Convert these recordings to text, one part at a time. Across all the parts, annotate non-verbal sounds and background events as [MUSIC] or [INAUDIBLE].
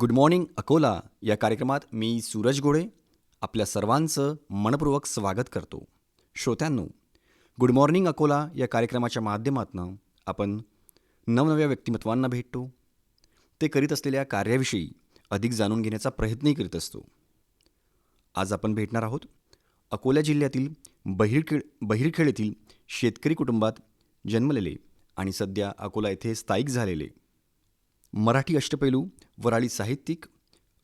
Good morning Akola. या कार्यक्रमात मी सूरज गोळे आपल्या सर्वांचं मनपूर्वक स्वागत करतो. श्रोत्यांनो गुड मॉर्निंग अकोला. या कार्यक्रमाच्या माध्यमातून आपण नवनव्या व्यक्तिमत्वांना भेटतो. ते करीत असलेल्या कार्याविषयी अधिक जाणून घेण्याचा प्रयत्नही करीत असतो. आज आपण भेटणार आहोत अकोला जिल्ह्यातील बहिरखेड बहिरखेड येथील शेतकरी कुटुंबात जन्मलेले आणि सध्या अकोला येथे स्थायिक झालेले मराठी अष्टपैलू वराडी साहित्यिक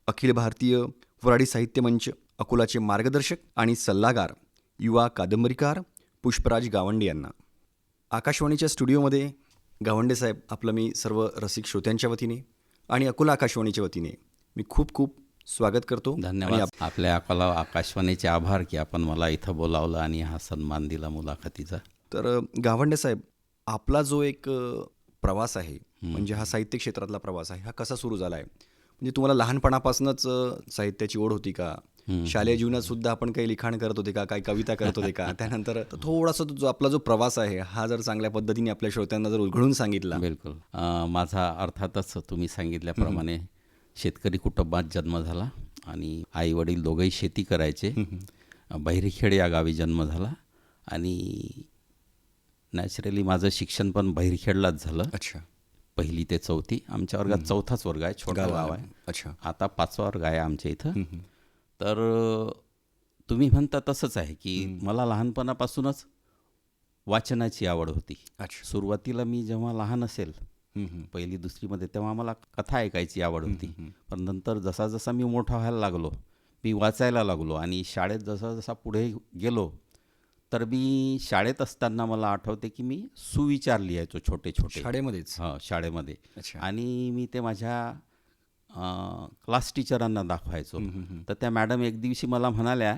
अखिल भारतीय वराडी साहित्य मंच अकोलाचे मार्गदर्शक आणि सल्लागार युवा कादंबरीकार पुष्पराज गावंडे यांना. आकाशवाणीच्या स्टुडिओमध्ये गावंडे साहेब आपलं मी सर्व रसिक श्रोत्यांच्या वतीने आणि अकोला आकाशवाणीच्या वतीने मी खूप खूप स्वागत करतो. धन्यवाद. आप- आपल्या अकोला आकाशवाणीचे आभार की आपण मला इथं बोलावलं आणि हा सन्मान दिला मुलाखतीचा. तर गावंडे साहेब आपला जो एक प्रवास आहे. म्हणजे हा साहित्य क्षेत्रातला प्रवास आहे. हा कसा सुरू झाला आहे म्हणजे तुम्हाला लहानपणापासूनच साहित्याची ओढ होती का? शालेय जीवनात सुद्धा आपण काही लिखाण करत होते का? काही कविता करत होते का? [LAUGHS] त्यानंतर थोडासा तो जो आपला जो प्रवास आहे हा जर चांगल्या पद्धतीने आपल्या श्रोत्यांना जर उघडून सांगितला. बिलकुल. माझा अर्थातच तुम्ही सांगितल्याप्रमाणे शेतकरी कुटुंबात जन्म झाला आणि आई वडील दोघंही शेती करायचे. बहिरीखेड या गावी जन्म झाला आणि नॅचरली माझं शिक्षण पण बहिरखेडलाच झालं. अच्छा. पहिली ते चौथी. आमच्या वर्गात चौथाच वर्ग आहे छोटा गाव आहे. अच्छा. आता पाचवा वर्ग आहे आमच्या इथं. तर तुम्ही म्हणता तसंच आहे की मला लहानपणापासूनच वाचनाची आवड होती. अच्छा. सुरुवातीला मी जेव्हा लहान असेल पहिली दुसरीमध्ये तेव्हा मला कथा ऐकायची आवड होती. पण नंतर जसा जसा मी मोठा व्हायला लागलो मी वाचायला लागलो आणि शाळेत जसा जसा पुढे गेलो तर मी शाळेत असताना मला आठवते की मी सुविचार लिहायचो छोटे छोटे. शाळेमध्येच? हां शाळेमध्ये. आणि मी ते माझ्या क्लास टीचरांना दाखवायचो. तर त्या मॅडम एक दिवशी मला म्हणाल्या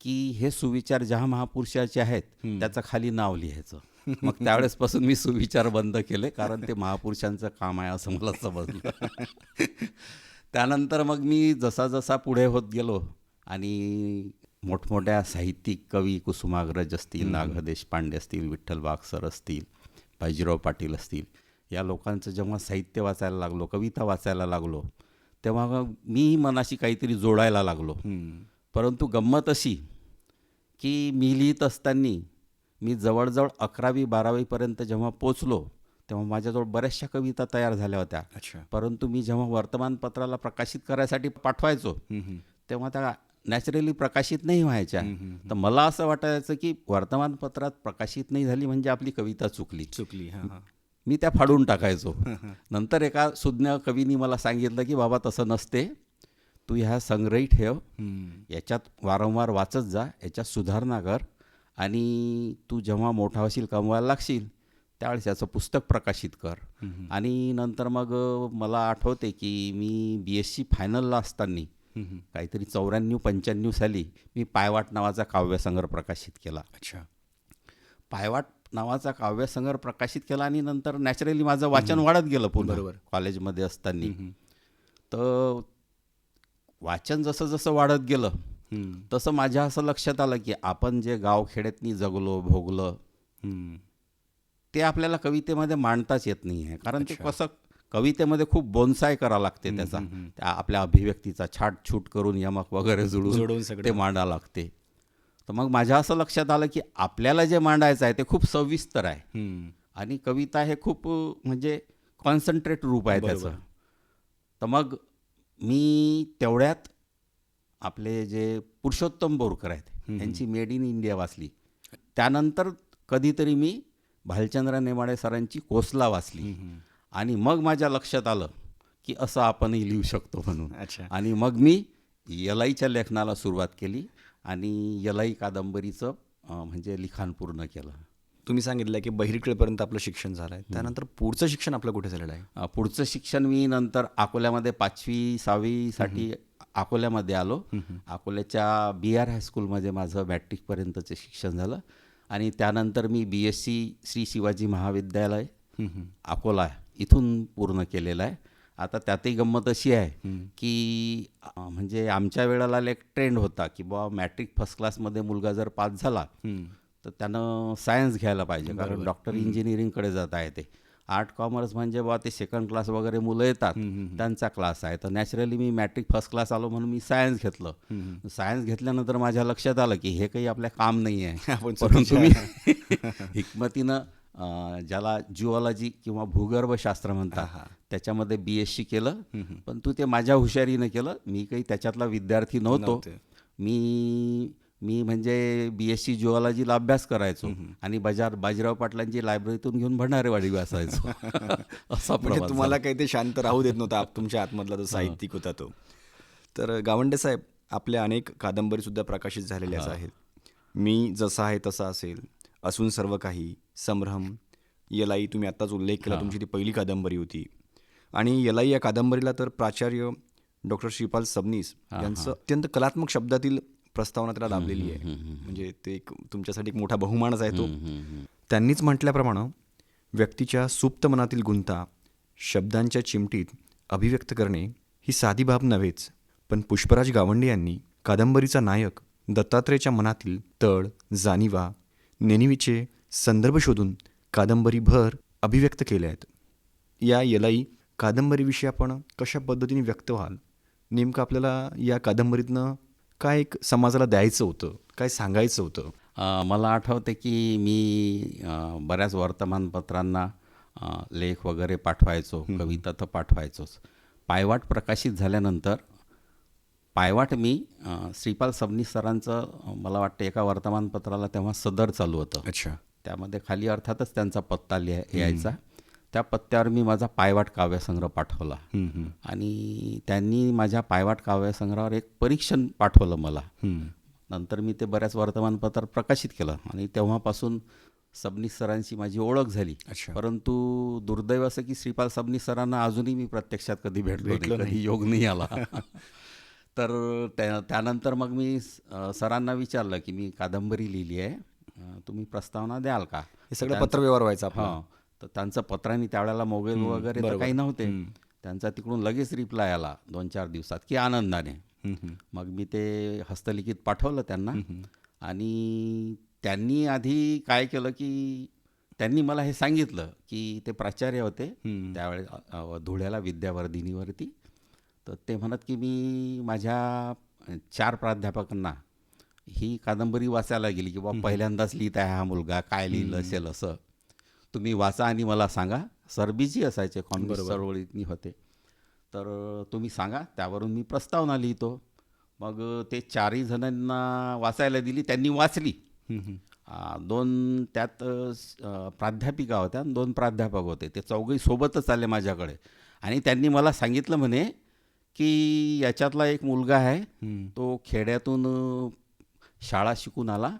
की हे सुविचार ज्या महापुरुषाचे आहेत त्याचं खाली नाव लिहायचं. [LAUGHS] मग त्यावेळेसपासून मी सुविचार बंद केले कारण ते महापुरुषांचं काम आहे असं मला समजलं. [LAUGHS] त्यानंतर मग मी जसा जसा पुढे होत गेलो आणि मोठमोठ्या साहित्यिक कवी कुसुमाग्रज असतील नाग देशपांडे असतील विठ्ठल बागसर असतील बाजीराव पाटील असतील या लोकांचं जेव्हा साहित्य वाचायला लागलो कविता वाचायला लागलो तेव्हा मीही मनाशी काहीतरी जोडायला लागलो. परंतु गंमत अशी की मी लिहित असताना मी जवळजवळ अकरावी बारावीपर्यंत जेव्हा पोचलो तेव्हा माझ्याजवळ बऱ्याचशा कविता तयार झाल्या होत्या. परंतु मी जेव्हा वर्तमानपत्राला प्रकाशित करायसाठी पाठवायचो तेव्हा त्या नॅचरली प्रकाशित नाही व्हायच्या. तर मला असं वाटायचं की वर्तमानपत्रात प्रकाशित नाही झाली म्हणजे आपली कविता चुकली. चुकली हां हां. मी त्या फाडून टाकायचो. [LAUGHS] नंतर एका सुज्ञ कवीनी मला सांगितलं की बाबा तसं नसते. तू ह्या संग्रही ठेव. याच्यात वारंवार वाचत जा. याच्यात सुधारणा कर. आणि तू जेव्हा मोठा होशील कमवायला लागशील त्यावेळेस याचं पुस्तक प्रकाशित कर. आणि नंतर मग मला आठवते की मी बी एस सी फायनलला असताना काहीतरी चौऱ्याण्णव पंच्याण्णव साली मी पायवाट नावाचा काव्यसंग्रह प्रकाशित केला. अच्छा. पायवाट नावाचा काव्यसंग्रह प्रकाशित केला आणि नंतर नॅचरली माझं वाचन वाढत गेलं पुन्हा बरोबर. कॉलेजमध्ये असताना. तर वाचन जसं जसं वाढत गेलं तसं माझ्या असं लक्षात आलं की आपण जे गावखेड्यातनी जगलो भोगलं ते आपल्याला कवितेमध्ये मांडताच येत नाही आहे कारण ते कसं कवितेमध्ये खूप बोनसाय करावं लागते त्याचा. त्या आपल्या अभिव्यक्तीचा छाटछूट करून यमक वगैरे [LAUGHS] जोडून जुळून सगळं. ते मांडावं लागते. तर मग माझ्या असं लक्षात आलं की आपल्याला जे मांडायचं आहे ते खूप सविस्तर आहे. आणि कविता हे खूप म्हणजे कॉन्सन्ट्रेट रूप आहे त्याचं. तर मग मी तेवढ्यात आपले जे पुरुषोत्तम बोरकर आहेत यांची मेड इन इंडिया वाचली. त्यानंतर कधीतरी मी भालचंद्र नेमाडे सरांची कोसला वाचली. आणि मग माझ्या लक्षात आलं की असं आपणही लिहू शकतो म्हणून. अच्छा. आणि मग मी यलाईच्या लेखनाला सुरुवात केली आणि यलाई कादंबरीचं म्हणजे लिखाण पूर्ण केलं. तुम्ही सांगितलं की बहिरखेडपर्यंत आपलं शिक्षण झालं आहे. त्यानंतर पुढचं शिक्षण आपलं कुठे झालेलं आहे? पुढचं शिक्षण मी नंतर अकोल्यामध्ये पाचवी सहावीसाठी अकोल्यामध्ये आलो. अकोल्याच्या बी आर हायस्कूलमध्ये माझं मॅट्रिकपर्यंतचं शिक्षण झालं. आणि त्यानंतर मी B S C Shri Shivaji महाविद्यालय अकोला इथून पूर्ण केलेलं आहे. आता त्यातही गंमत अशी आहे की म्हणजे आमच्या वेळेला एक ट्रेंड होता की बुवा मॅट्रिक फर्स्ट क्लासमध्ये मुलगा जर पास झाला तर त्यानं सायन्स घ्यायला पाहिजे. कारण डॉक्टर इंजिनिअरिंगकडे जात आहे ते. आर्ट कॉमर्स म्हणजे बा ते सेकंड क्लास वगैरे मुलं येतात. त्यांचा क्लास आहे. तर नॅचरली मी मॅट्रिक फर्स्ट क्लास आलो म्हणून मी सायन्स घेतलं. सायन्स घेतल्यानंतर माझ्या लक्षात आलं की हे काही आपल्या काम नाही आहे. आपण [LAUGHS] हिकमतीनं ज्याला जिओलॉजी किंवा भूगर्भशास्त्र म्हणतात त्याच्यामध्ये बी एस सी केलं. पण तू ते माझ्या हुशारीनं केलं. मी काही त्याच्यातला विद्यार्थी नव्हतो. मी मी म्हणजे बी एस सी जिओलॉजीला अभ्यास करायचो आणि बाजार बाजीराव पाटलांची लायब्ररीतून घेऊन भंडारेवाडी वाचायचो [LAUGHS] असा म्हणजे तुम्हाला काही ते शांत राहू देत नव्हतं. तुमच्या आतमधला तो साहित्यिक होता तो. तर गावंडे साहेब आपल्या अनेक कादंबरीसुद्धा प्रकाशित झालेल्याच आहेत. मी जसा आहे तसा असेल. असून सर्व काही संभ्रम. यलाई तुम्ही आत्ताच उल्लेख केला तुमची ती पहिली कादंबरी होती. आणि यलाई या कादंबरीला तर प्राचार्य डॉक्टर श्रीपाल सबनीस यांचं अत्यंत कलात्मक शब्दातील प्रस्तावना त्याला लाभलेली आहे. म्हणजे ते एक तुमच्यासाठी एक मोठा बहुमानच आहे तो. त्यांनीच म्हटल्याप्रमाणे व्यक्तीच्या सुप्त मनातील गुंता शब्दांच्या चिमटीत अभिव्यक्त करणे ही साधी बाब नव्हेच. पण पुष्पराज गावंडे यांनी कादंबरीचा नायक दत्तात्रेयच्या मनातील तळ जाणीवा नेनिवीचे संदर्भ शोधून कादंबरीभर अभिव्यक्त केले आहेत. या यलाई कादंबरीविषयी आपण कशा पद्धतीने व्यक्त व्हाल? नेमकं आपल्याला या कादंबरीतनं काय एक समाजाला द्यायचं होतं? काय सांगायचं होतं? मला आठवते की मी बऱ्याच वर्तमानपत्रांना लेख वगैरे पाठवायचो कविता तर पाठवायचोच. पायवाट प्रकाशित झाल्यानंतर पायवाट मी श्रीपाल सबनीस सरांचं मला वाटतं एका वर्तमानपत्राला तेव्हा सदर चालू होतं. अच्छा. त्यामध्ये खाली अर्थातच त्यांचा पत्ता लिहा यायचा त्या पत्त्यावर मी माझा पायवाट काव्यसंग्रह पाठवला. आणि त्यांनी माझ्या पायवाट काव्यसंग्रहावर एक परीक्षण पाठवलं मला. नंतर मी ते बऱ्याच वर्तमानपत्रात प्रकाशित केलं. आणि तेव्हापासून सबनीस सरांची माझी ओळख झाली. परंतु दुर्दैव असं की श्रीपाल सबनीस सरांना अजूनही मी प्रत्यक्षात कधी भेटलो नाही कधी योग नाही आला. [LAUGHS] तर त्या त्यानंतर मग मी सरांना विचारलं की मी कादंबरी लिहिली आहे. तुम्ही प्रस्तावना द्याल का? हे सगळं पत्रव्यवहार व्हायचा हां. तर त्यांचं पत्रांनी त्यावेळेला मोबाईल वगैरे काही नव्हते. त्यांचा तिकडून लगेच रिप्लाय आला दोन चार दिवसात की आनंदाने. मग मी ते हस्तलिखित पाठवलं त्यांना आणि त्यांनी आधी काय केलं की त्यांनी मला हे सांगितलं की ते प्राचार्य होते. त्यावेळेस धुळ्याला विद्यावर्धिनीवरती. तर ते म्हणत की मी माझ्या चार प्राध्यापकांना ही कादंबरी वाचायला गेली की बा पहिल्यांदाच लिहित आहे हा मुलगा काय लिहिलं असेल असं. तुम्ही वाचा आणि मला सांगा. सरबीजी असायचे कॉन्ग्रेस चळवळीतनी होते. तर तुम्ही सांगा त्यावरून मी प्रस्तावना लिहितो. मग ते चारही जणांना वाचायला दिली त्यांनी वाचली. दोन त्यात प्राध्यापिका होत्या आणि दोन प्राध्यापक होते. ते चौघही सोबतच आले माझ्याकडे. आणि त्यांनी मला सांगितलं म्हणे की याच्यातला एक मुलगा आहे तो खेड्यातून शाळा शिकून आला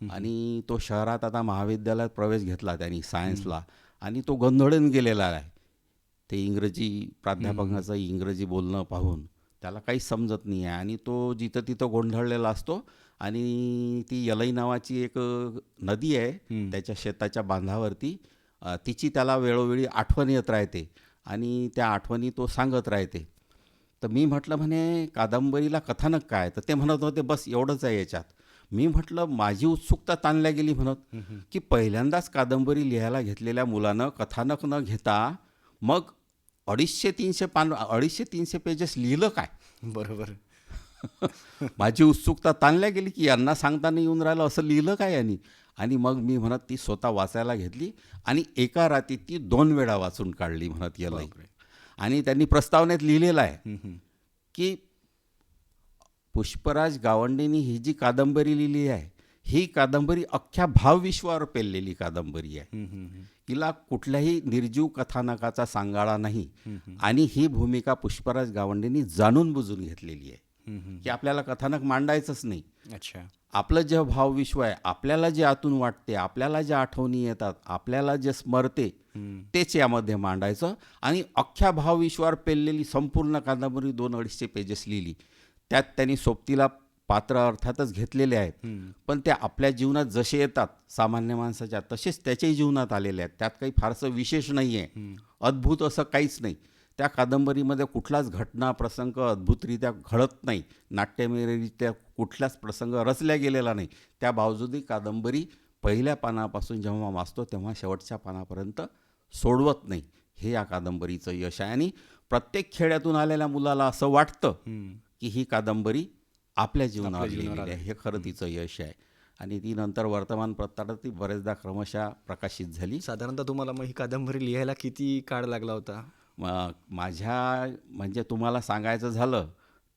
आणि तो शहरात आता महाविद्यालयात प्रवेश घेतला त्यांनी सायन्सला आणि तो गोंधळून गेलेला आहे. ते इंग्रजी प्राध्यापकाचं इंग्रजी बोलणं पाहून त्याला काही समजत नाही आहे. आणि तो जिथं तिथं गोंधळलेला असतो आणि ती यलई नावाची एक नदी आहे त्याच्या शेताच्या बांधावरती. तिची त्याला वेळोवेळी आठवण येत राहते आणि त्या आठवणी तो सांगत राहते. तर मी म्हटलं म्हणे कादंबरीला कथानक काय? तर ते म्हणत होते बस एवढंच आहे याच्यात. मी म्हटलं माझी उत्सुकता ताणल्या गेली म्हणत की पहिल्यांदाच कादंबरी लिहायला घेतलेल्या मुलानं कथानक न घेता मग अडीचशे तीनशे पान अडीचशे तीनशे पेजेस लिहिलं काय? बरोबर. [LAUGHS] माझी उत्सुकता ताणल्या गेली की यांना सांगताना येऊन राहिलं असं लिहिलं काय यांनी? आणि मग मी म्हणत ती स्वतः वाचायला घेतली आणि एका रात्रीत ती दोन वेळा वाचून काढली म्हणत याला आणि त्यांनी प्रस्तावनेत लिहिलेलं आहे की पुष्पराज गावंडेंनी ही जी कादंबरी लिहिली आहे ही कादंबरी अख्ख्या भावविश्वावर पेललेली कादंबरी आहे. हिला कुठल्याही निर्जीव कथानकाचा सांगाडा नाही. आणि ही भूमिका पुष्पराज गावंडेंनी जाणून बुजून घेतलेली आहे. की आपल्याला कथानक मांडायचंच नाही. अच्छा. आपलं जे भावविश्व आहे आपल्याला जे आतून वाटते आपल्याला ज्या आठवणी येतात आपल्याला जे स्मरते तेच यामध्ये मांडायचं. आणि अख्ख्या भावविश्वावर पेललेली संपूर्ण कादंबरी दोन अडीचशे पेजेस लिहिली. त्यात त्यांनी सोबतीला पात्र अर्थातच घेतलेले आहेत. पण ते आपल्या जीवनात जसे येतात सामान्य माणसाच्या तसेच त्याच्याही जीवनात आलेले आहेत. त्यात काही फारसं विशेष नाही आहे अद्भुत असं काहीच नाही. त्या कादंबरीमध्ये कुठलाच घटना प्रसंग अद्भुतरित्या घडत नाही. नाट्यमयरित्या कुठलाच प्रसंग रचल्या गेलेला नाही. त्या बावजूदही कादंबरी पहिल्या पानापासून जेव्हा वाचतो तेव्हा शेवटच्या पानापर्यंत सोडवत नाही. हे या कादंबरीचं यश आहे. आणि प्रत्येक खेड्यातून आलेल्या मुलाला असं वाटतं की ही कादंबरी आपल्या जीवनावर लिहिलेली आहे. हे खरं तिचं यश आहे. आणि ती नंतर वर्तमानपत्रात ती बरेचदा क्रमशः प्रकाशित झाली. साधारणतः तुम्हाला मग ही कादंबरी लिहायला किती काळ लागला होता? म- माझ्या म्हणजे तुम्हाला सांगायचं झालं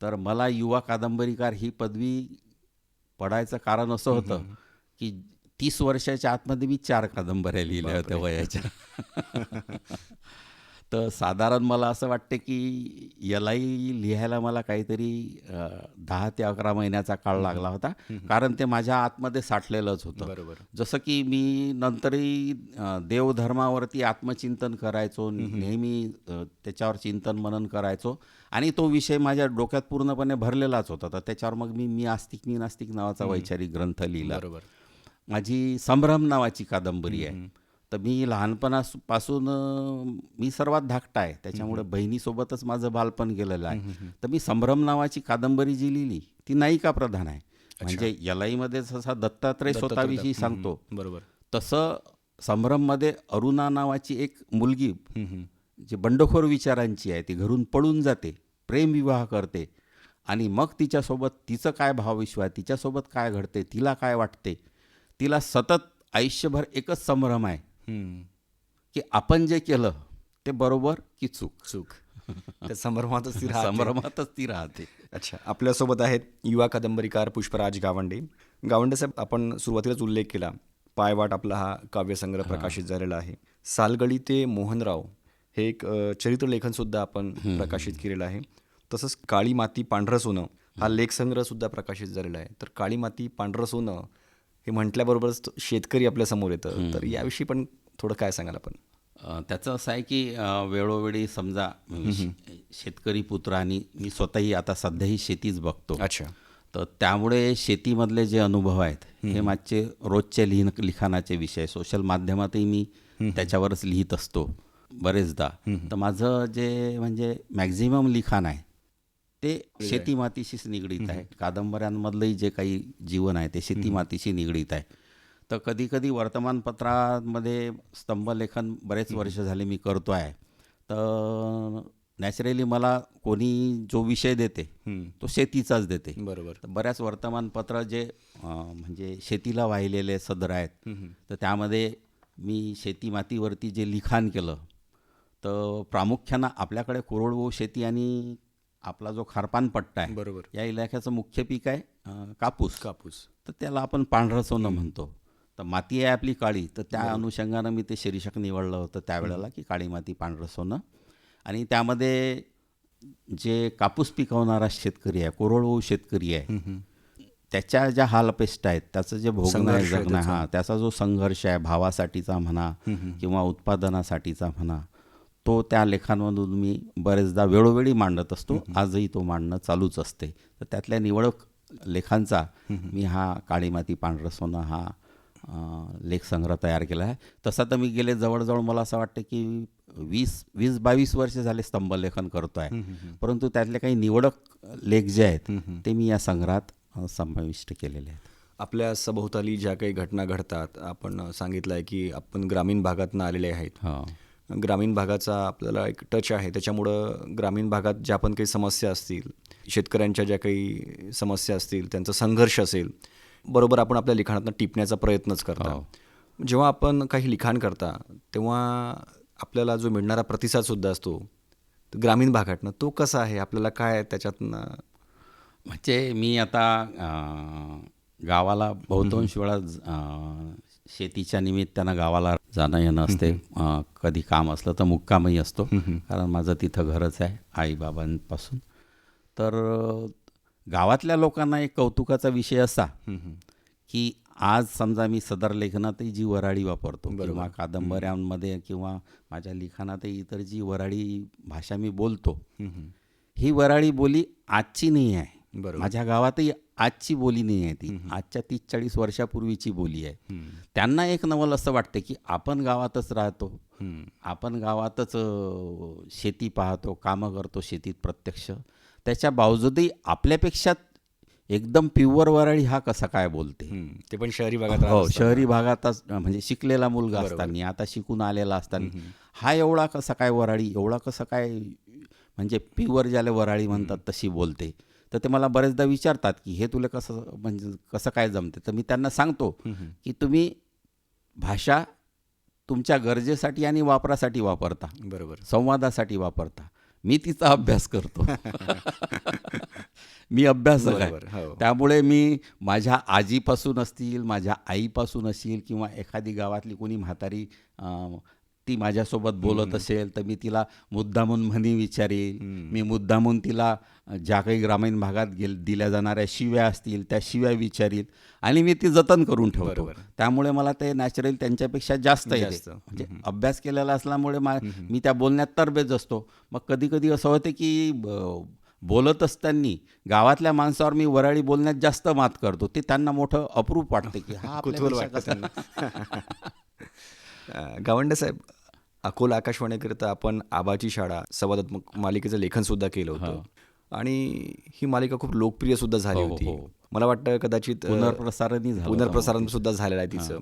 तर मला युवा कादंबरीकार ही पदवी पडायचं कारण असं होतं की तीस वर्षाच्या आतमध्ये मी चार कादंबऱ्या लिहिल्या होत्या वयाच्या. [LAUGHS] तर साधारण मला असं वाटते की यालाही लिहायला मला काहीतरी दहा ते अकरा महिन्याचा काळ लागला होता. कारण ते माझ्या आतमध्ये साठलेलंच होतं. बरोबर. जसं की मी नंतरही देवधर्मावरती आत्मचिंतन करायचो नेहमी त्याच्यावर चिंतन मनन करायचो. आणि तो विषय माझ्या डोक्यात पूर्णपणे भरलेलाच होता. तर त्याच्यावर मग मी मी आस्तिक मी नास्तिक नावाचा वैचारिक ग्रंथ लिहिला. बरोबर. माझी संभ्रम नावाची कादंबरी आहे. तर मी लहानपणापासून मी सर्वात धाकटा आहे. त्याच्यामुळे बहिणीसोबतच माझं बालपण गेलेलं आहे. तर मी संभ्रम नावाची कादंबरी जी लिहिली ती नायिका प्रधान आहे. म्हणजे यलाईमध्ये जसा दत्तात्रय स्वतःविषयी सांगतो. बरोबर. तसं संभ्रममध्ये अरुणा नावाची एक मुलगी जी बंडखोर विचारांची आहे ती घरून पळून जाते प्रेमविवाह करते आणि मग तिच्यासोबत तिचं काय भावविश्व आहे तिच्यासोबत काय घडते तिला काय वाटते तिला सतत आयुष्यभर एकच संभ्रम आहे. की आपण जे केलं ते बरोबर की चूक? चूक. [LAUGHS] त्या संभ्रमातच ती राहते. संभ्रमातच ती राहते. अच्छा. आपल्यासोबत आहेत युवा कादंबरीकार पुष्पराज गावंडे. गावंडे साहेब आपण सुरुवातीलाच उल्लेख केला पायवाट आपला हा काव्यसंग्रह प्रकाशित झालेला आहे. सालगडी ते मोहनराव हे एक अ, चरित्रलेखनसुद्धा आपण प्रकाशित केलेलं आहे. तसंच काळी माती पांढरं सोनं हा लेखसंग्रह सुद्धा प्रकाशित झालेला आहे. तर काळी माती पांढरं सोनं हे म्हटल्याबरोबरच शेतकरी आपल्यासमोर येतं. तर याविषयी पण थोडं काय सांगाल आपण? त्याचं असं आहे की वेळोवेळी समजा शे- शेतकरी पुत्र आणि मी स्वतःही आता सध्याही शेतीच बघतो. अच्छा. तर त्यामुळे शेतीमधले जे अनुभव आहेत हे माझे रोजच्या लिहिण लिखाणाचे विषय सोशल माध्यमातही मी त्याच्यावरच लिहित असतो बरेचदा. तर माझं जे म्हणजे मॅक्झिमम लिखाण आहे ते शेती मातीशीच निगडीत आहे. कादंबऱ्यांमधलंही जे काही जीवन आहे ते शेती मातीशी निगडीत आहे. तर कधी कधी वर्तमानपत्रामध्ये स्तंभलेखन बरेच वर्ष झाले मी करतो आहे तर नॅचरली मला कोणी जो विषय देते तो शेतीचाच देते. बरोबर. बऱ्याच वर्तमानपत्र जे म्हणजे शेतीला वाहिलेले सदर आहेत तर त्यामध्ये मी शेती मातीवरती जे लिखाण केलं तर प्रामुख्यानं आपल्याकडे कोरडवाहू शेती आणि आपला जो खारपान पट्टा आहे बरोबर. या इलाक्याचं मुख्य पीक आहे कापूस. कापूस. तर त्याला आपण पांढरं सोनं म्हणतो. तर माती आहे आपली काळी तर त्या अनुषंगानं मी ते शीर्षक निवडलं होतं त्यावेळेला की काळी माती पांढरं सोनं. आणि त्यामध्ये जे कापूस पिकवणारा शेतकरी आहे कोरडवाहू शेतकरी आहे त्याच्या ज्या हालपेष्ट आहेत त्याचं जे भोगणं आहे जगणं हा त्याचा जो संघर्ष आहे भावासाठीचा म्हणा किंवा उत्पादनासाठीचा म्हणा तो त्या लेखांमधून मी बरेचदा वेळोवेळी मांडत असतो. आजही तो मांडणं चालूच असते. तर त्यातल्या निवडक लेखांचा मी हा काळी माती पांढरं सोनं हा लेखसंग्रह तयार केला आहे. तसा तर मी गेले जवळजवळ मला असं वाटतं की वीस वीस बावीस वर्ष झाले स्तंभलेखन करतो आहे परंतु त्यातले काही निवडक लेख जे आहेत ते मी या संग्रहात समाविष्ट केलेले आहेत. आपल्या सभोवताली ज्या काही घटना घडतात आपण सांगितलं आहे की आपण ग्रामीण भागातनं आलेले आहेत. हो. ग्रामीण भागाचा आपल्याला एक टच आहे. त्याच्यामुळं ग्रामीण भागात ज्या पण काही समस्या असतील शेतकऱ्यांच्या ज्या काही समस्या असतील त्यांचा संघर्ष असेल बरोबर आपण आपल्या लिखाणातनं टिपण्याचा प्रयत्नच करता. जेव्हा आपण काही लिखाण करता तेव्हा आपल्याला जो मिळणारा प्रतिसादसुद्धा असतो ग्रामीण भागातनं तो कसा आहे? आपल्याला काय त्याच्यातनं? म्हणजे मी आता गावाला बहुतांश वेळा शेतीच्या निमित्तानं गावाला जाणं येणं असते. कधी काम असलं तर मुक्कामही असतो. कारण माझं तिथं घरच आहे आईबाबांपासून. तर गावातल्या लोकांना एक कौतुकाचा विषय असा की आज समजा मी सदर लेखनातही जी वराडी वापरतो किंवा कादंबऱ्यांमध्ये किंवा माझ्या लिखाणातही इतर जी वराडी भाषा मी बोलतो ही वराळी बोली आजची नाही आहे. बरोबर. माझ्या गावातही आजची बोली नाही आहे ती. आजच्या तीस चाळीस वर्षापूर्वीची बोली आहे. त्यांना एक नवल असं वाटते की आपण गावातच राहतो. आपण गावातच शेती पाहतो कामं करतो शेतीत प्रत्यक्ष. त्याच्या बावजूदही आपल्यापेक्षा एकदम प्युअर वराळी हा कसा काय बोलते. ते पण शहरी भागात हो. शहरी भागातच म्हणजे शिकलेला मुलगा असताना आता शिकून आलेला असताना हा एवढा कसा काय वराळी एवढा कसं काय म्हणजे प्युअर ज्याला वराळी म्हणतात तशी बोलते. तर ते मला बरेचदा विचारतात की हे तुला कसं म्हणजे कसं काय जमते? तर मी त्यांना सांगतो की तुम्ही भाषा तुमच्या गरजेसाठी आणि वापरासाठी वापरता. बरोबर. संवादासाठी वापरता. मी तिचा अभ्यास करतो. मी अभ्यासक बरोबर, आहे हो. त्यामुळे मी माझ्या आजीपासून असतील माझ्या आईपासून असतील किंवा एखादी गावातली कोणी म्हातारी ती माझ्यासोबत बोलत असेल तर मी तिला मुद्दामून म्हणी विचारील. मी मुद्दामून तिला ज्या काही ग्रामीण भागात गेल दिल्या जाणाऱ्या शिव्या असतील त्या शिव्या विचारील आणि मी ती जतन करून ठेवतो. त्यामुळे मला ते नॅचरल त्यांच्यापेक्षा जास्त येते. जास्त. म्हणजे अभ्यास केलेला असल्यामुळे मा मी त्या बोलण्यात तरबेज असतो. मग कधी कधी असं होते की बोलत असताना गावातल्या माणसावर मी वराळी बोलण्यात जास्त मात करतो. ते त्यांना मोठं अप्रूप वाटते की हा [LAUGHS] कुतूहल वाटतं अं, [LAUGHS] गावंडे साहेब अकोला आकाशवाणीकरिता आपण आबाची शाळा संवादात्मक मालिकेचं लेखन सुद्धा केलं होतं. आणि ही मालिका खूप लोकप्रिय सुद्धा झाली हो, होती. हो. मला वाटतं कदाचित पुनर्प्रसारणही होतं. पुनर्प्रसारण सुद्धा झालेलं आहे तिचं.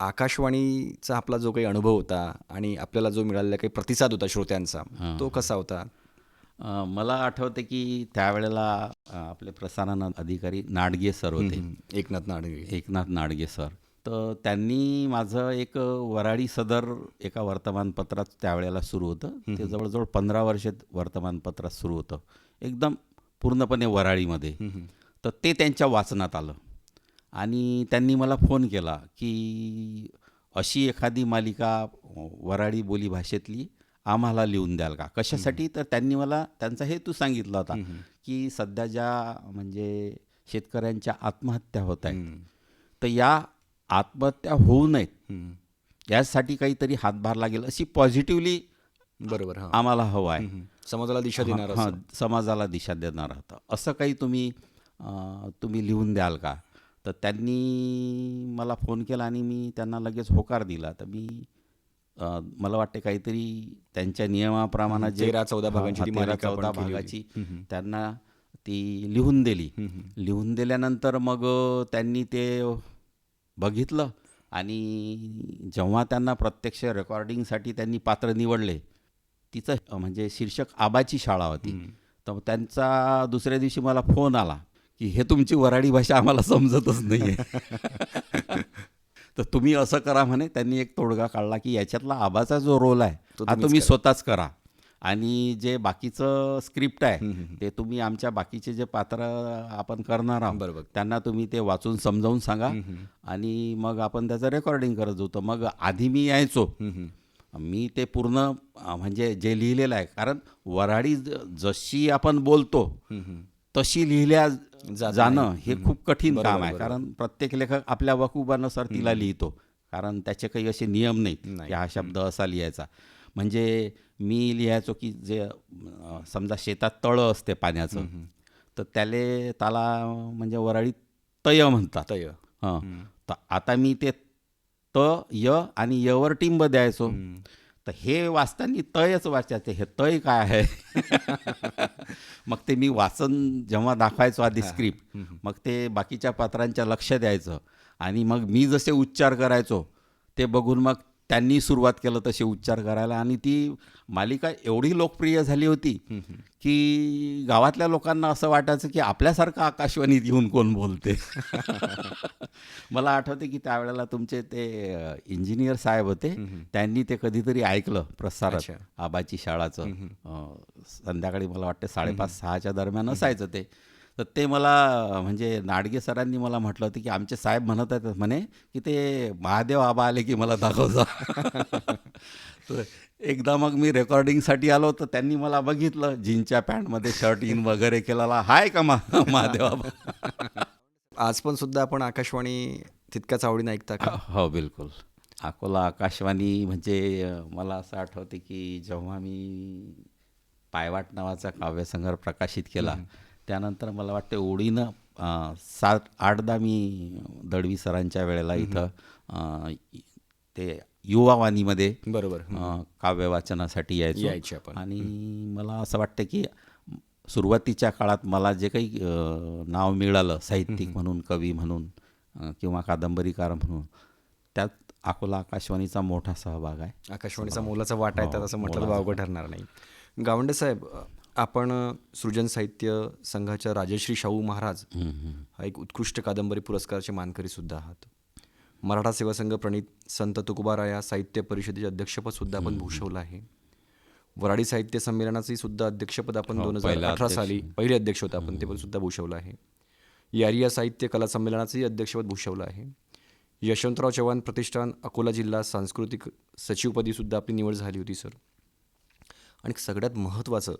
आकाशवाणीचा आपला जो काही अनुभव होता आणि आपल्याला जो मिळालेला काही प्रतिसाद होता श्रोत्यांचा तो कसा होता? मला आठवते की त्यावेळेला आपले प्रसारण अधिकारी नाडगे सर होते. एकनाथ नाडगे. एकनाथ नाडगे सर. तर त्यांनी माझं एक वराडी सदर एका वर्तमानपत्रात त्यावेळेला सुरू होतं. ते जवळजवळ पंधरा वर्ष वर्तमानपत्रात सुरू होतं. एकदम पूर्णपणे वराळीमध्ये तर ते त्यांच्या वाचनात आलं. आणि त्यांनी मला फोन केला की अशी एखादी मालिका वराडी बोली भाषेतली आम्हाला लिहून द्याल का? कशासाठी? तर त्यांनी मला त्यांचा हेतू सांगितला होता की सध्या ज्या म्हणजे शेतकऱ्यांच्या आत्महत्या होत आहेत तर या आत्महत्या होऊ नयेत. यासाठी काहीतरी हातभार लागेल अशी पॉझिटिव्हली बरोबर आम्हाला हवं आहे. समाजाला दिशा देणार हां समाजाला दिशा देणार होता असं काही तुम्ही तुम्ही लिहून द्याल का? तर त्यांनी मला फोन केला आणि मी त्यांना लगेच होकार दिला. तर मी मला वाटते काहीतरी त्यांच्या नियमाप्रमाणे जे चौदा भागांची तेरा, चौदा भागाची. त्यांना ती लिहून दिली. लिहून दिल्यानंतर मग त्यांनी ते बघितलं. आणि जेव्हा त्यांना प्रत्यक्ष रेकॉर्डिंगसाठी त्यांनी पात्र निवडले तिचं म्हणजे शीर्षक आबाची शाळा होती. तर त्यांचा दुसऱ्या दिवशी मला फोन आला की हे तुमची वराडी भाषा आम्हाला समजतच नाही आहे तर तुम्ही असं करा म्हणे त्यांनी एक तोडगा काढला की याच्यातला आबाचा जो रोल आहे तो हा तुम्ही स्वतःच करा. आणि जे बाकीचं स्क्रिप्ट आहे ते तुम्ही आमच्या बाकीचे जे पात्र आपण करणार आहोत बरोबर. त्यांना तुम्ही ते वाचून समजावून सांगा. आणि मग आपण त्याचं रेकॉर्डिंग करत होतो. मग आधी मी यायचो. मी ते पूर्ण म्हणजे जे लिहिलेलं आहे कारण वराडी जशी आपण बोलतो तशी लिहिल्या जाणं हे खूप कठीण काम आहे. कारण प्रत्येक लेखक आपल्या वकुबानुसार तिला लिहितो. कारण त्याचे काही असे नियम नाहीत की हा शब्द असा लिहायचा. म्हणजे मी लिहायचो की जे समजा शेतात तळं असते पाण्याचं तर त्याले त्याला म्हणजे वराडी तय म्हणतात. तय. हां. तर आता मी ते त य आणि यवर टिंब द्यायचो. तर हे वाचताना तयच वाचायचे. हे तय काय आहे? [LAUGHS] मग ते मी वाचन जेव्हा दाखवायचो आधी स्क्रिप्ट मग ते बाकीच्या पात्रांच्या लक्ष द्यायचं. आणि मग मी जसे उच्चार करायचो ते बघून मग त्यांनी सुरुवात केलं तसे उच्चार करायला. आणि ती मालिका एवढी लोकप्रिय झाली होती की गावातल्या लोकांना असं वाटायचं की आपल्यासारखं आकाशवाणीत येऊन कोण बोलते? [LAUGHS] मला आठवते की त्यावेळेला तुमचे ते इंजिनियर साहेब होते त्यांनी ते कधीतरी ऐकलं प्रसारात. आबाची शाळाचं. संध्याकाळी मला वाटतं साडेपाच सहाच्या दरम्यान असायचं ते. तर ते मला म्हणजे नाडगे सरांनी मला म्हटलं होतं की आमचे साहेब म्हणत आहेत म्हणे की ते महादेव आबा आले की मला दाखवजा. [LAUGHS] तर एकदा मग मी रेकॉर्डिंगसाठी आलो तर त्यांनी मला बघितलं जीनच्या पॅन्टमध्ये शर्ट इन वगैरे केलेला. हाय का मा महादेव आबा? [LAUGHS] आज पण सुद्धा आपण आकाशवाणी तितक्याच आवडीने ऐकता का? हो बिलकुल. अकोला आकाशवाणी म्हणजे मला असं आठवते की जेव्हा मी पायवाट नावाचा काव्यसंग्रह प्रकाशित केला त्यानंतर मला वाटते ओढीनं सात आठदा मी दळवी सरांच्या वेळेला इथं ते युवावाणीमध्ये बरोबर. काव्य वाचनासाठी यायचो. आणि मला असं वाटतं की सुरुवातीच्या काळात मला जे काही नाव मिळालं साहित्यिक म्हणून कवी म्हणून किंवा कादंबरीकार म्हणून त्यात अकोला आकाशवाणीचा मोठा सहभाग आहे. आकाशवाणीचा मोलाचा वाटा आहे तर असं म्हटलं वावगं ठरणार नाही. गावंडे साहेब आपण सृजन साहित्य संघाच्या राजश्री शाहू महाराज हा एक उत्कृष्ट कादंबरी पुरस्काराचे मानकरी सुद्धा आहात. मराठा सेवा संघ प्रणित संत तुकोबाराया साहित्य परिषदेचे अध्यक्षपद सुद्धा आपण भूषवलं आहे. वराडी साहित्य संमेलनाचंही सुद्धा अध्यक्षपद आपण दोन हजार अठरा साली पहिले अध्यक्ष होता आपण ते पण सुद्धा भूषवलं आहे. यारिया साहित्य कला संमेलनाचंही अध्यक्षपद भूषवलं आहे. यशवंतराव चव्हाण प्रतिष्ठान अकोला जिल्हा सांस्कृतिक सचिवपदी सुद्धा आपली निवड झाली होती सर. आणि सगळ्यात महत्त्वाचं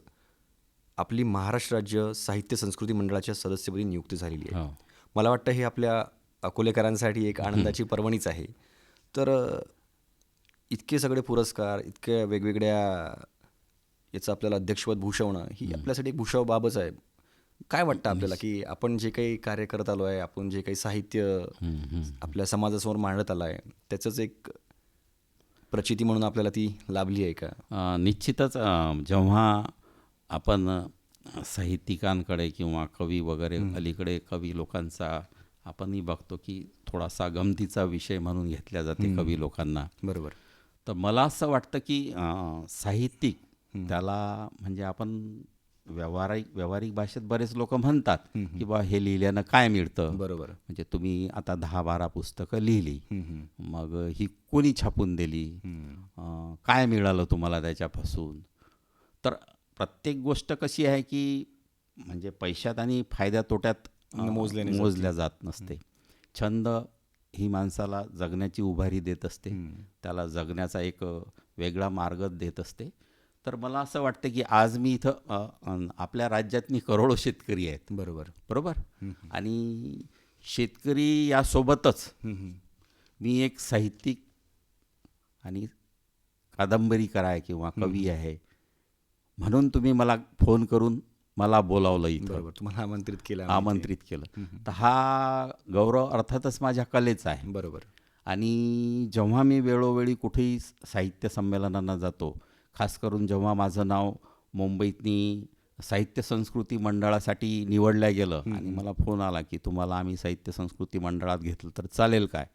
आपली महाराष्ट्र राज्य साहित्य संस्कृती मंडळाच्या सदस्यपदी नियुक्ती झालेली आहे. हो. मला वाटतं हे आपल्या अकोलेकरांसाठी एक आनंदाची पर्वणीच आहे. तर इतके सगळे पुरस्कार इतक्या वेगवेगळ्या याचं आपल्याला अध्यक्षपद भूषवणं ही आपल्यासाठी एक भूषव बाबच आहे. काय वाटतं आपल्याला की आपण जे काही कार्य करत आलो आहे आपण जे काही साहित्य आपल्या समाजासमोर मांडत आलं आहे त्याचंच एक प्रचिती म्हणून आपल्याला ती लाभली आहे का? निश्चितच जेव्हा आपण साहित्यिकांकडे किंवा कवी वगैरे अलीकडे कवी लोकांचा आपणही बघतो की थोडासा गमतीचा विषय म्हणून घेतल्या जाते कवी लोकांना. बरोबर. तर मला असं वाटतं की साहित्यिक त्याला म्हणजे आपण व्यावहारिक व्यावहारिक भाषेत बरेच लोक म्हणतात की बा हे लिहिल्यानं काय मिळतं? बरोबर. म्हणजे तुम्ही आता दहा बारा पुस्तकं लिहिली. मग ही कोणी छापून दिली? काय मिळालं तुम्हाला त्याच्यापासून? तर प्रत्येक गोष्ट कशी आहे की म्हणजे पैशात आणि फायद्या तोट्यात अं, मोजल्या जात मोजल्या जात. नसते. छंद ही माणसाला जगण्याची उभारी देत असते. त्याला जगण्याचा एक वेगळा मार्ग देत असते. तर मला असं वाटतं की आज मी इथं आपल्या राज्यातनी करोडो शेतकरी आहेत. बरोबर. बरोबर? आणि शेतकरी यासोबतच. मी एक साहित्यिक आणि कादंबरीकार आहे किंवा कवी आहे. म्हणून तुम्ही मला फोन करून मला बोलावलं इथं. बरोबर तुम्हाला आमंत्रित केलं आमंत्रित. केलं. तर हा गौरव अर्थातच माझ्या कलेचा आहे. बरोबर. आणि जेव्हा मी वेळोवेळी कुठेही साहित्य संमेलनांना जातो खास करून जेव्हा माझं नाव मुंबईतनी साहित्य संस्कृती मंडळासाठी निवडलं गेलं आणि मला फोन आला की तुम्हाला आम्ही साहित्य संस्कृती मंडळात घेतलं तर चालेल काय?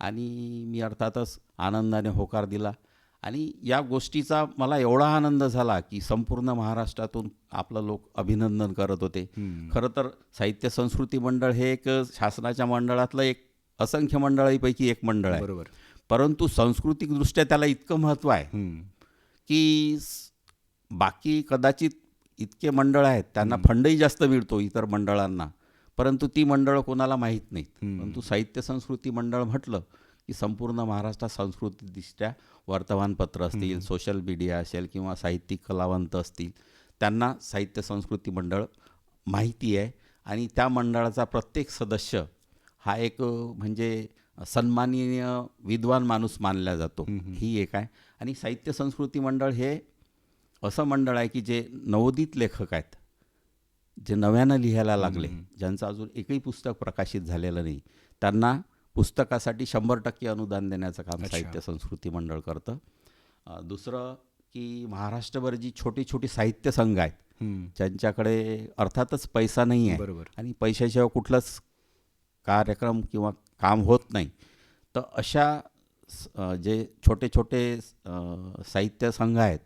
आणि मी अर्थातच आनंदाने होकार दिला. आणि या गोष्टीचा मला एवढा आनंद झाला की संपूर्ण महाराष्ट्रातून आपलं लोक अभिनंदन करत होते. खरं तर साहित्य संस्कृती मंडळ हे एक शासनाच्या मंडळातलं एक असंख्य मंडळांपैकी एक मंडळ आहे. बरोबर. परंतु सांस्कृतिकदृष्ट्या त्याला इतकं महत्त्व आहे. की बाकी कदाचित इतके मंडळ आहेत त्यांना फंडही जास्त मिळतो इतर मंडळांना. परंतु ती मंडळं कोणाला माहीत नाहीत. परंतु साहित्य संस्कृती मंडळ म्हटलं की संपूर्ण महाराष्ट्रात सांस्कृतिकदृष्ट्या वर्तमानपत्र असतील सोशल मीडिया असेल किंवा साहित्यिक कलावंत असतील त्यांना साहित्य संस्कृती मंडळ माहिती आहे आणि त्या मंडळाचा प्रत्येक सदस्य हा एक म्हणजे सन्माननीय विद्वान माणूस मानला जातो. ही एक आहे. आणि साहित्य संस्कृती मंडळ हे असं मंडळ आहे की जे नवोदित लेखक आहेत जे नव्यानं लिहायला लागले ज्यांचं अजून एकही पुस्तक प्रकाशित झालेलं नाही. त्यांना पुस्तकासाठी शंभर टक्के अनुदान देण्याचं काम साहित्य संस्कृती मंडळ करतं. दुसरं की महाराष्ट्रभर जी छोटी छोटी साहित्य संघ आहेत. ज्यांच्याकडे अर्थातच पैसा नाही आहे बरोबर. आणि पैशाशिवाय कुठलंच कार्यक्रम किंवा काम होत नाही तर अशा जे छोटे छोटे साहित्य संघ आहेत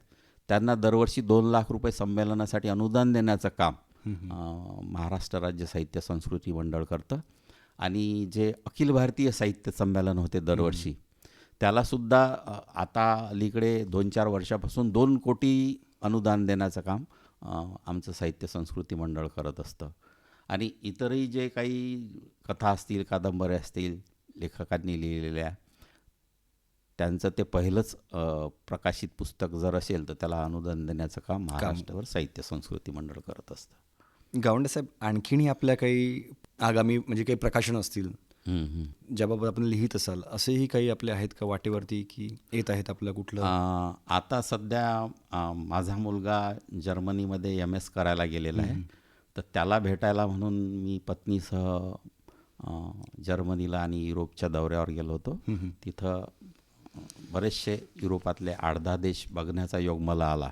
त्यांना दरवर्षी दोन लाख रुपये संमेलनासाठी अनुदान देण्याचं काम महाराष्ट्र राज्य साहित्य संस्कृती मंडळ करतं. आणि जे अखिल भारतीय साहित्य संमेलन होते दरवर्षी त्यालासुद्धा आता अलीकडे दोन चार वर्षापासून दोन कोटी अनुदान देण्याचं काम आमचं साहित्य संस्कृती मंडळ करत असतं. आणि इतरही जे काही कथा असतील कादंबऱ्या असतील लेखकांनी लिहिलेल्या त्यांचं ते पहिलंच प्रकाशित पुस्तक जर असेल तर त्याला अनुदान देण्याचं काम. महाराष्ट्रावर साहित्य संस्कृती मंडळ करत असतं. गावंडे साहेब आणखीनही आपल्या काही आगामी म्हणजे काही प्रकाशन असतील. ज्याबाबत आपण लिहित असाल असेही काही आपले आहेत का वाटेवरती की येत आहेत आपलं कुठलं? आता सध्या माझा मुलगा जर्मनीमध्ये एम एस करायला गेलेला आहे. तर त्याला भेटायला म्हणून मी पत्नीसह जर्मनीला आणि युरोपच्या दौऱ्यावर गेलो होतो. तिथं बरेचसे युरोपातले आठ दहा देश बघण्याचा योग मला आला.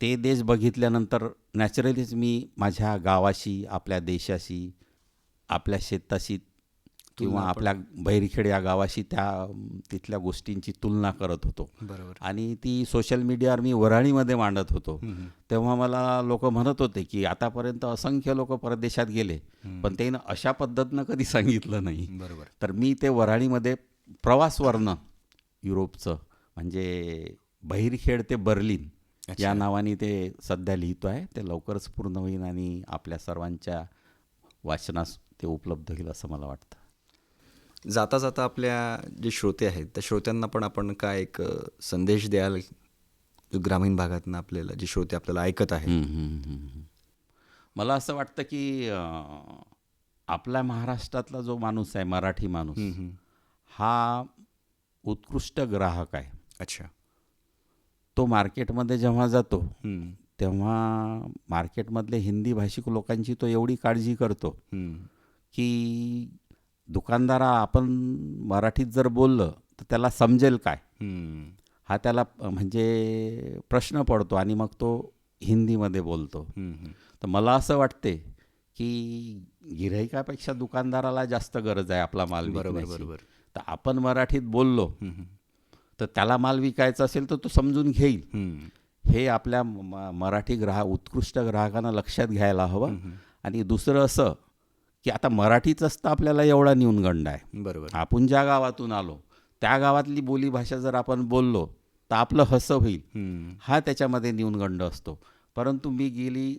ते देश बघितल्यानंतर नॅचरलीच मी माझ्या गावाशी आपल्या देशाशी आपल्या शेताशी किंवा आपल्या बहिरखेड या गावाशी त्या तिथल्या गोष्टींची तुलना करत होतो. बरोबर. आणि ती सोशल मीडियावर मी वऱ्हाडीमध्ये मांडत होतो. तेव्हा मला लोक म्हणत होते की आतापर्यंत असंख्य लोक परदेशात गेले पण त्यानं अशा पद्धतीनं कधी सांगितलं नाही. बरोबर. तर मी ते वऱ्हाडीमध्ये प्रवासवर्णन युरोपचं म्हणजे बहिरखेड ते बर्लिन या नावाने ते सध्या लिहितो आहे. ते लवकरच पूर्ण होईल आणि आपल्या सर्वांच्या वाचनास ते उपलब्ध होईल असं मला वाटतं. जाता जाता आपल्या जे श्रोते आहेत त्या श्रोत्यांना पण आपण काय एक संदेश द्याल? जो ग्रामीण भागातनं आपल्याला जे श्रोते आपल्याला ऐकत आहेत. मला असं वाटतं की आपल्या महाराष्ट्रातला जो माणूस आहे मराठी माणूस हा उत्कृष्ट ग्राहक आहे. अच्छा. तो मार्केटमध्ये जेव्हा जातो हम्म. तेव्हा मार्केटमधले हिंदी भाषिक लोकांची तो एवढी काळजी करतो हम्म. की दुकानदारा आपण मराठीत जर बोललं तर त्याला समजेल काय हम्म. हा त्याला अ, म्हणजे प्रश्न पडतो आणि मग तो हिंदीमध्ये बोलतो हम्म. तर मला असं वाटते की गिऱ्हाईकापेक्षा दुकानदाराला जास्त गरज आहे आपला माल बरोबर, विकण्याची. बरोबर. तर आपण मराठीत बोललो हम्म. तर त्याला माल विकायचा असेल तर तो समजून घेईल. हे आपल्या मराठी ग्राहक उत्कृष्ट ग्राहकांना लक्षात घ्यायला हवं. आणि दुसरं असं की आता मराठीचंच तर आपल्याला एवढा न्यूनगंड आहे. बरोबर. आपण ज्या गावातून आलो त्या गावातली बोलीभाषा जर आपण बोललो तर आपलं हसं होईल. हा त्याच्यामध्ये न्यूनगंड असतो. परंतु मी गेली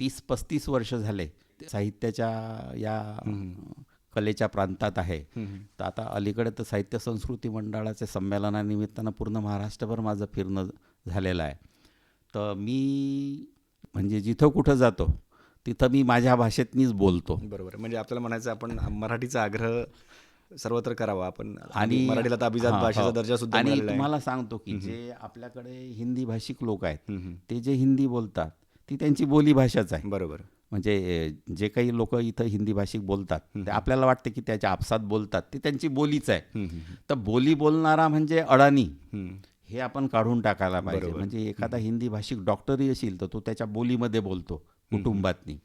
तीस पस्तीस वर्ष झाले साहित्याच्या या कलेच्या प्रांतात आहे. तर आता अलीकडे तर साहित्य संस्कृती मंडळाचे संमेलनानिमित्तानं पूर्ण महाराष्ट्रभर माझं फिरणं झालेलं आहे. तर मी म्हणजे जिथं कुठं जातो तिथं मी माझ्या भाषेतनीच बोलतो. बरोबर. म्हणजे आपल्याला म्हणायचं आपण मराठीचा आग्रह सर्वत्र करावा. आपण आणि मराठीला तर अभिजात भाषेचा. दर्जा सुद्धा आणि तुम्हाला सांगतो की जे आपल्याकडे हिंदी भाषिक लोक आहेत. ते जे हिंदी बोलतात ती त्यांची बोली भाषाच आहे. बरोबर. म्हणजे जे काही लोक इथं हिंदी भाषिक बोलतात ते आपल्याला वाटते की त्याच्या आपसात बोलतात ती त्यांची बोलीच आहे. तर बोली बोलणारा म्हणजे अडाणी. हे आपण काढून टाकायला पाहिजे. म्हणजे एखादा हिंदी भाषिक डॉक्टरही असेल तर तो त्याच्या बोलीमध्ये बोलतो कुटुंबातनी.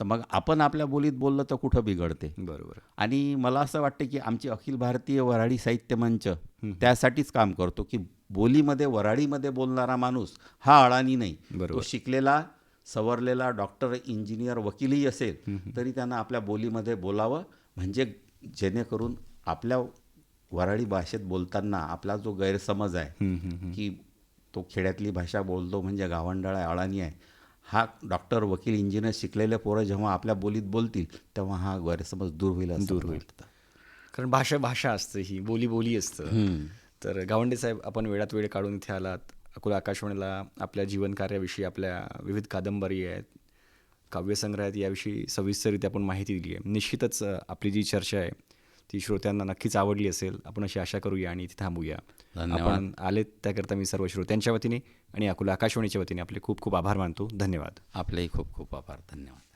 तर मग आपण आपल्या बोलीत बोललं तर कुठं बिघडते? बरोबर. आणि मला असं वाटतं की आमची अखिल भारतीय वऱ्हाडी साहित्य मंच त्यासाठीच काम करतो की बोलीमध्ये वऱ्हाडीमध्ये बोलणारा माणूस हा अडाणी नाही. बरोबर. तो शिकलेला सवरलेला डॉक्टर इंजिनियर वकीलही असेल तरी त्यांना आपल्या बोलीमध्ये बोलावं. म्हणजे जेणेकरून आपल्या वऱ्हाडी भाषेत बोलताना आपला जो गैरसमज आहे की तो खेड्यातली भाषा बोलतो म्हणजे गावंडाळ आहे अडाणी आहे हा डॉक्टर वकील इंजिनियर शिकलेले पोरं जेव्हा आपल्या बोलीत बोलतील तेव्हा हा गैरसमज दूर होईल दूर होईल. कारण भाषा भाषा असतं ही बोली बोली असतं. तर गावंडे साहेब आपण वेळात वेळ काढून इथे आलात. अकोला आकाशवाणीला आपल्या जीवनकार्याविषयी आपल्या विविध कादंबरी आहेत काव्यसंग्रह आहेत याविषयी सविस्तररित्या आपण माहिती दिली आहे. निश्चितच आपली जी चर्चा आहे ती श्रोत्यांना नक्कीच आवडली असेल. आपण अशी आशा करूया आणि इथे थांबूया. धन्यवाद. आपण आलेत त्याकरता मी सर्व श्रोत्यांच्या वतीने आणि अकोला आकाशवाणीच्या वतीने आपले खूप खूप आभार मानतो. धन्यवाद. आपलेही खूप खूप आभार. धन्यवाद.